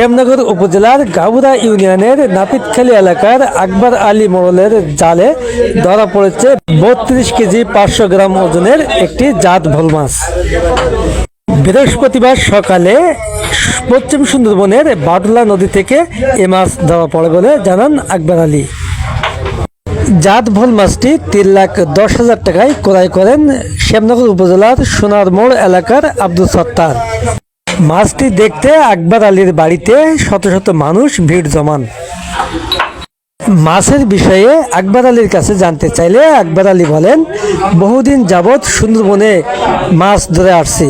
শ্যামনগর উপজেলার গাবুরা ইউনিয়নের নাপিতখালী এলাকার আকবর আলী মোড়লের জালে ধরা পড়েছে বত্রিশ কেজি পাঁচশো গ্রাম ওজনের একটি জাত ভোল মাছ। বৃহস্পতিবার সকালে পশ্চিম সুন্দরবনের বাদলা নদী থেকে এ মাছ ধরা পড়ে বলে জানান আকবর আলী। জাত ভোল মাছটি তিন লাখ দশ হাজার টাকায় ক্রয় করেন শ্যামনগর উপজেলার সোনার মোড় এলাকার আব্দুল সত্তার। মাছটি দেখতে আকবর আলীর বাড়িতে শত শত মানুষ ভিড় জমান। মাছের বিষয়ে আকবর আলীর কাছে জানতে চাইলে আকবর আলী বলেন, বহুদিন যাবৎ সুন্দরবনে মাছ ধরে আসছি।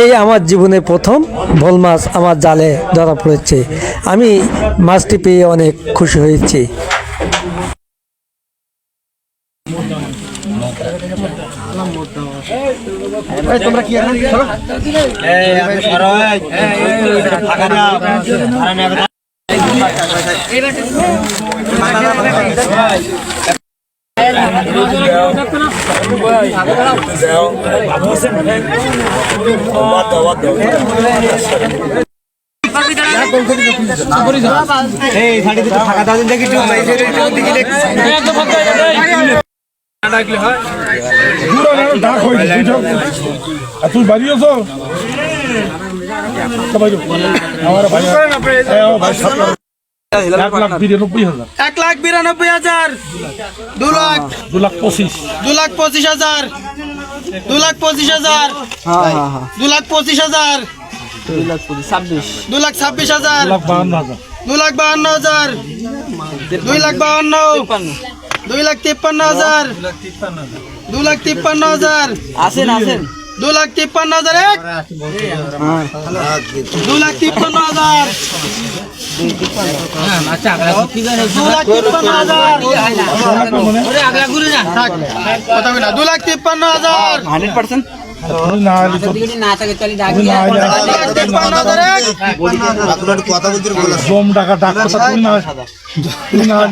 এই আমার জীবনে প্রথম ভোল মাছ আমার জালে ধরা পড়েছে। আমি মাছটি পেয়ে অনেক খুশি হয়েছি। ডাক হয়েছে বুঝছ আর তুই বাড়ি আছো সবাই তো- আমার লাখ- এক লাখ বিরানব্বই হাজার। এক লাখ বিরানব্বই হাজার। দু লাখ। দু লাখ পঁচিশ। দু লাখ পঁচিশ হাজার। দু লাখ পঁচিশ হাজার। দু লাখ পঁচিশ হাজার। দু লাখ ছাব্বিশ। হাজার। দু লাখ বাহান্ন হাজার। দুই লাখ বাহান্ন দুই লাখ তিপ্পান্ন হাজার। দু লাখ তিপ্পান্ন হাজার। আসেন আসেন। দু লাখ তিপ্পান্ন হাজার এক। দু লাখ তিপ্পান্ন হাজার। দু লাখ তিপ্পান্ন হাজার। থাক, কথা বলি না। দু লাখ তিপ্পান্ন হাজার। Hundred percent. জম টাকা ডাক কথা তুই না তুই না হয়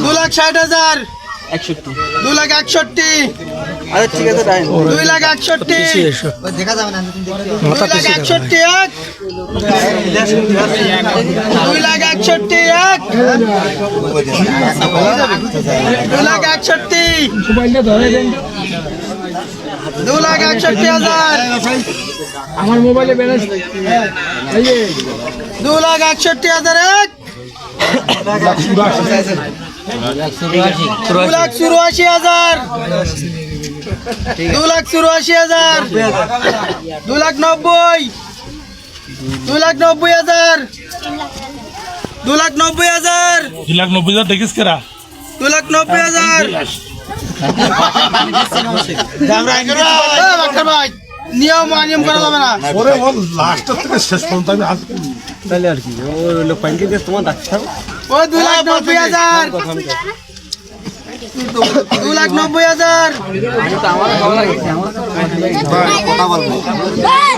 দু লাখ ষাট হাজার। একষট্টি। দু লাখ একষট্টি। আচ্ছা ঠিক আছে। দুই লাখ একষট্টি। দুই লাখ একষট্টি এক। দুই লাখ একষট্টি এক। দুই লাখ একষট্টি। দু লাখ একষট্টি হাজার। আমার মোবাইলে ব্যালেন্স। দু লাখ একষট্টি হাজার এক। দু লাখ চুরাশি হাজার। দু লাখ চুরাশি হাজার। দু লাখ নব্বই। দু লাখ নব্বই হাজার। দু লাখ নব্বই হাজার। দুই লাখ নব্বই হাজার দেখিস কেরা? দু লাখ নব্বই হাজার। নিয়ম অনিয়ম করা যাবে না। ওরে ওর লাস্টের থেকে শেষ পর্যন্ত আমি আজ ও দু লাখ নব্বই হাজার। দু লাখ নব্বই হাজার।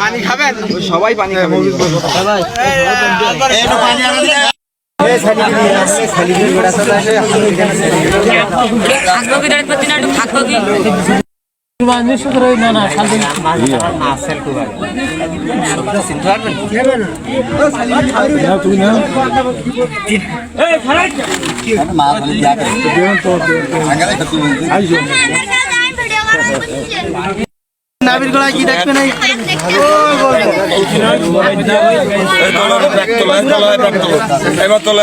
পানি খাবেন? সবাই পানি খাবে। থাকব কি দাঁড়িয়ে পাচ্ছি না একটু থাকব কি? তুই না আইসো নাবির গলায় কি দেখবেন এই এবার তোলা